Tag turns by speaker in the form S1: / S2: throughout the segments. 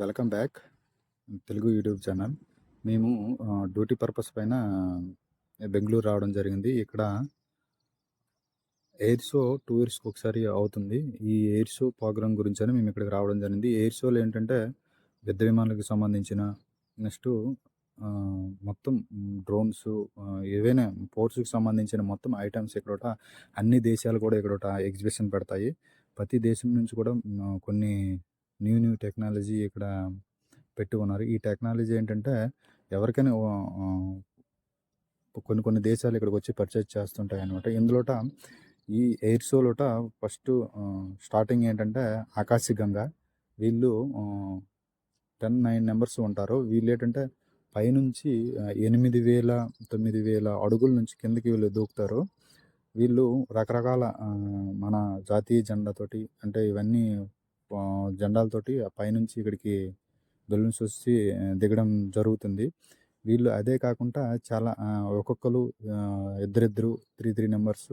S1: Welcome back. Telugu YouTube channel. మేము duty purpose పైన బెంగళూరు రావడం జరిగింది. ఇక్కడ ఎయిర్ షో టూ ఇయర్స్కి ఒకసారి అవుతుంది. ఈ ఎయిర్ షో ప్రోగ్రామ్ గురించి అని మేము ఇక్కడికి రావడం జరిగింది. ఎయిర్ షోలు ఏంటంటే యుద్ధ విమానాలకు సంబంధించిన నెక్స్ట్ మొత్తం డ్రోన్స్ ఏవైనా ఫోర్స్కి సంబంధించిన మొత్తం ఐటమ్స్ ఇక్కడ అన్ని దేశాలు కూడా ఇక్కడ ఎగ్జిబిషన్ పెడతాయి. ప్రతి దేశం నుంచి కూడా కొన్ని న్యూ న్యూ టెక్నాలజీ ఇక్కడ పెట్టి ఉన్నారు ఈ టెక్నాలజీ ఏంటంటే ఎవరికైనా కొన్ని కొన్ని దేశాలు ఇక్కడికి వచ్చి పర్చేజ్ చేస్తుంటాయి అనమాట ఇందులోట ఈ ఎయిర్ షోలోట ఫస్ట్ స్టార్టింగ్ ఏంటంటే ఆకాశ గంగా. వీళ్ళు టెన్ నైన్ నెంబర్స్ ఉంటారు. వీళ్ళు ఏంటంటే పైనుంచి ఎనిమిది వేల తొమ్మిది వేల అడుగుల నుంచి కిందకి వీళ్ళు దూకుతారు. వీళ్ళు రకరకాల మన జాతీయ జెండాతోటి అంటే ఇవన్నీ జెండాలతోటి పైనుంచి ఇక్కడికి బెలూన్స్ వచ్చి దిగడం జరుగుతుంది. వీళ్ళు అదే కాకుండా చాలా ఒక్కొక్కరు ఇద్దరిద్దరు త్రీ త్రీ నెంబర్స్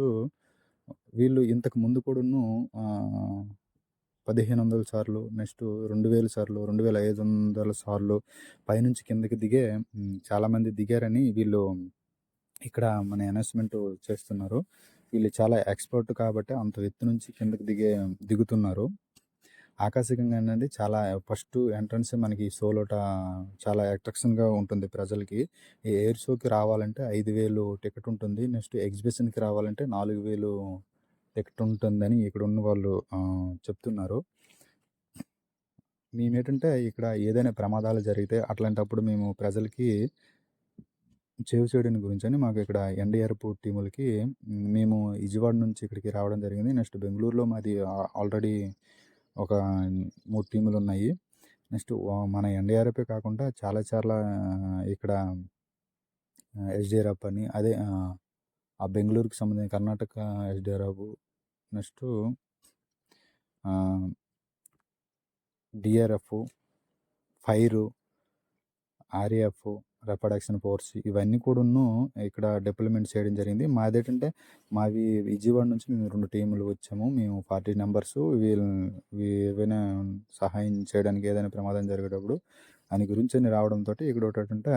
S1: వీళ్ళు ఇంతకు ముందు కూడాను పదిహేను వందల సార్లు నెక్స్ట్ రెండు వేల సార్లు రెండు వేల ఐదు వందల సార్లు పైనుంచి కిందకి దిగే చాలామంది దిగారని వీళ్ళు ఇక్కడ మన అనౌన్స్మెంట్ చేస్తున్నారు. వీళ్ళు చాలా ఎక్స్పర్ట్ కాబట్టి అంత ఎత్తు నుంచి కిందకి దిగే దిగుతున్నారు. ఆకాశగంగా అనేది చాలా ఫస్ట్ ఎంట్రన్స్ మనకి సోలోట చాలా అట్రాక్షన్గా ఉంటుంది ప్రజలకి. ఈ ఎయిర్ షోకి రావాలంటే ఐదు వేలు టికెట్ ఉంటుంది. నెక్స్ట్ ఎగ్జిబిషన్కి రావాలంటే నాలుగు వేలు టికెట్ ఉంటుందని ఇక్కడ ఉన్న వాళ్ళు చెప్తున్నారు చెప్తున్నారు. మేమేంటంటే ఇక్కడ ఏదైనా ప్రమాదాలు జరిగితే అట్లాంటప్పుడు మేము ప్రజలకి సేవ్ చేయడం గురించి అని మాకు ఇక్కడ ఎన్డీఆర్ఎఫ్ టీములకి మేము విజయవాడ నుంచి ఇక్కడికి రావడం జరిగింది. నెక్స్ట్ బెంగళూరులో మాది ఆల్రెడీ ఒక మూడు టీములు ఉన్నాయి నెక్స్ట్ మన ఎన్డీఆర్ఎఫ్ కాకుండా చాలా చాలా ఇక్కడ ఎస్డిఆర్ఎఫ్ అని అదే ఆ, ఆ బెంగళూరుకి సంబంధించిన Karnataka SDRF next DRF fire RAF reproduction force ఇవన్నీ కూడాను ఇక్కడ డిప్లిమెంట్ చేయడం జరిగింది. మాది ఏంటంటే మావి విజయవాడ నుంచి మేము రెండు టీములు వచ్చాము. మేము ఫార్టీ నెంబర్స్ వీళ్ళు ఏవైనా సహాయం చేయడానికి ఏదైనా ప్రమాదం జరిగేటప్పుడు దాని గురించి అని రావడంతో ఇక్కడ ఒకటంటే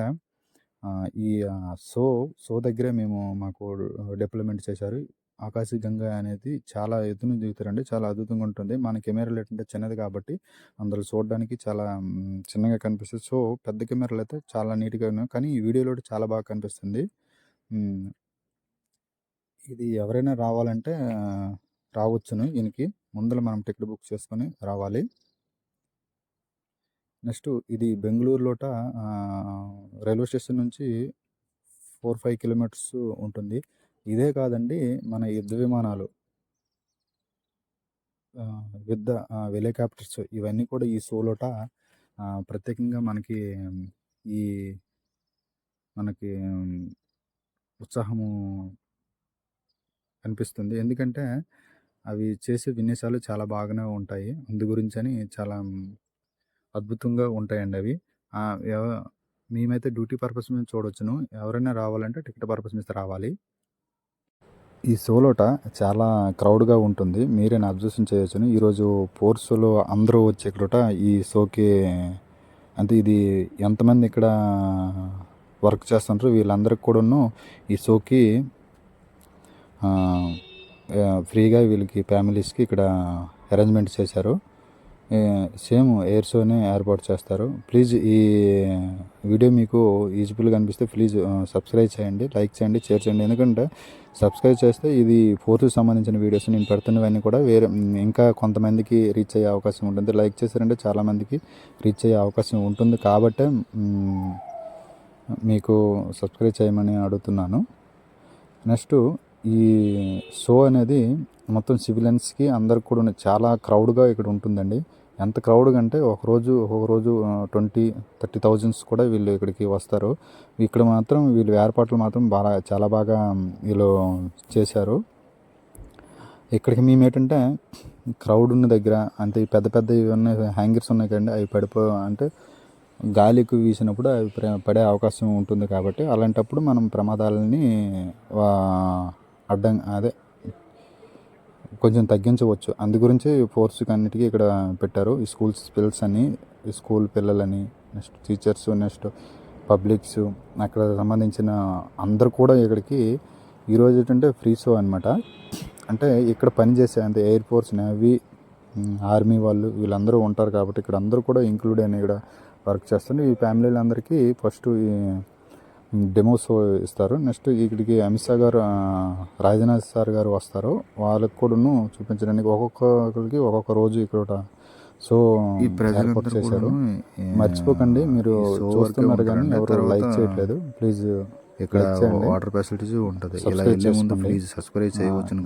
S1: ఈ సో సో దగ్గరే మేము మాకు డిప్లిమెంట్ చేశారు. ఆకాశ గంగా అనేది చాలా ఎత్తున దిగుతారండి. చాలా అద్భుతంగా ఉంటుంది. మన కెమెరాలు ఏంటంటే చిన్నది కాబట్టి అందులో చూడడానికి చాలా చిన్నగా కనిపిస్తుంది. సో పెద్ద కెమెరాలు అయితే చాలా నీట్గా ఉన్నాయి. కానీ ఈ వీడియోలో చాలా బాగా కనిపిస్తుంది. ఇది ఎవరైనా రావాలంటే రావచ్చును దీనికి ముందర మనం టికెట్ బుక్ చేసుకొని రావాలి. నెక్స్ట్ ఇది బెంగళూరులోట రైల్వే స్టేషన్ నుంచి ఫోర్ ఫైవ్ కిలోమీటర్స్ ఉంటుంది. ఇదే కాదండి మన యుద్ధ విమానాలు. యుద్ధ హెలికాప్టర్స్ ఇవన్నీ కూడా ఈ సోలోట ప్రత్యేకంగా మనకి ఈ మనకి ఉత్సాహము కనిపిస్తుంది. ఎందుకంటే అవి చేసే విన్యాసాలు చాలా బాగానే ఉంటాయి. అందు గురించని చాలా అద్భుతంగా ఉంటాయండి అవి. మేమైతే డ్యూటీ పర్పస్ మీద చూడొచ్చును. ఎవరైనా రావాలంటే టికెట్ పర్పస్ మీద రావాలి. ఈ షోలోట చాలా క్రౌడ్గా ఉంటుంది. మీరే అబ్జర్వేషన్ చేయొచ్చును. ఈరోజు పోర్సులో అందరూ వచ్చే ఇక్కడట ఈ షోకి అంటే ఇది ఎంతమంది ఇక్కడ వర్క్ చేస్తుంటారు? వీళ్ళందరికి కూడాను ఈ షోకి ఫ్రీగా వీళ్ళకి ఫ్యామిలీస్కి ఇక్కడ అరేంజ్మెంట్ చేశారు. సేమ్ ఎయిర్ షోనే ఏర్పాటు చేస్తారు. ప్లీజ్ ఈ వీడియో మీకు యూజ్ఫుల్గా అనిపిస్తే ప్లీజ్ సబ్స్క్రైబ్ చేయండి లైక్ చేయండి షేర్ చేయండి. ఎందుకంటే సబ్స్క్రైబ్ చేస్తే ఇది ఫోర్త్కి సంబంధించిన వీడియోస్ నేను పెడుతున్నవన్నీ కూడా వేరే ఇంకా కొంతమందికి రీచ్ అయ్యే అవకాశం ఉంటుంది. లైక్ చేశారంటే చాలామందికి రీచ్ అయ్యే అవకాశం ఉంటుంది. కాబట్టే మీకు సబ్స్క్రైబ్ చేయమని అడుగుతున్నాను. నెక్స్ట్ ఈ షో అనేది మొత్తం సివిలియన్స్కి అందరికి కూడా చాలా క్రౌడ్గా ఇక్కడ ఉంటుందండి. ఎంత క్రౌడ్గా అంటే ఒకరోజు రోజు ట్వంటీ థర్టీ థౌజండ్స్ కూడా వీళ్ళు ఇక్కడికి వస్తారు. ఇక్కడ మాత్రం వీళ్ళు ఏర్పాట్లు మాత్రం బాగా చాలా బాగా వీళ్ళు చేశారు. ఇక్కడికి మేము ఏంటంటే క్రౌడ్ ఉన్న దగ్గర అంటే పెద్ద పెద్ద ఇవన్నీ హ్యాంగర్స్ ఉన్నాయి కదండి అవి పడిపో అంటే గాలికి వీసినప్పుడు అవి ప్ర- పడే అవకాశం ఉంటుంది కాబట్టి అలాంటప్పుడు మనం ప్రమాదాలని అడ్డం అదే. కొంచెం తగ్గించవచ్చు. అందు గురించి ఫోర్స్కి అన్నిటికీ ఇక్కడ పెట్టారు. ఈ స్కూల్స్ పిల్లల్స్ అని స్కూల్ పిల్లలని నెక్స్ట్ టీచర్స్ నెక్స్ట్ పబ్లిక్స్ అక్కడ సంబంధించిన అందరు కూడా ఇక్కడికి ఈరోజు ఏంటంటే ఫ్రీ షో అనమాట అంటే ఇక్కడ పనిచేసే అంటే ఎయిర్ ఫోర్స్ నేవీ ఆర్మీ వాళ్ళు వీళ్ళందరూ ఉంటారు కాబట్టి ఇక్కడ అందరూ కూడా ఇంక్లూడ్ అని ఇక్కడ వర్క్ చేస్తున్నారు. ఈ ఫ్యామిలీలందరికీ ఫస్ట్ ఈ డెమోస్ ఇస్తారు. నెక్స్ట్ ఇక్కడికి అమిత్ షా గారు రాజ్నాథ్ సార్ గారు వస్తారు. వాళ్ళకి కూడాను చూపించడానికి ఒక్కొక్కరికి ఒక్కొక్క రోజు ఇక్కడ సో
S2: ఈ
S1: ఏర్పాటు చేశారు. మర్చిపోకండి మీరు చూస్తున్నారు కానీ. ఎవరు లైక్ చేయట్లేదు. ప్లీజ్
S2: ఇక్కడ వాటర్ ఫెసిలిటీస్ ఉంటుంది. ఇలా ముందు. ప్లీజ్ సబ్స్క్రైబ్ చేయవచ్చును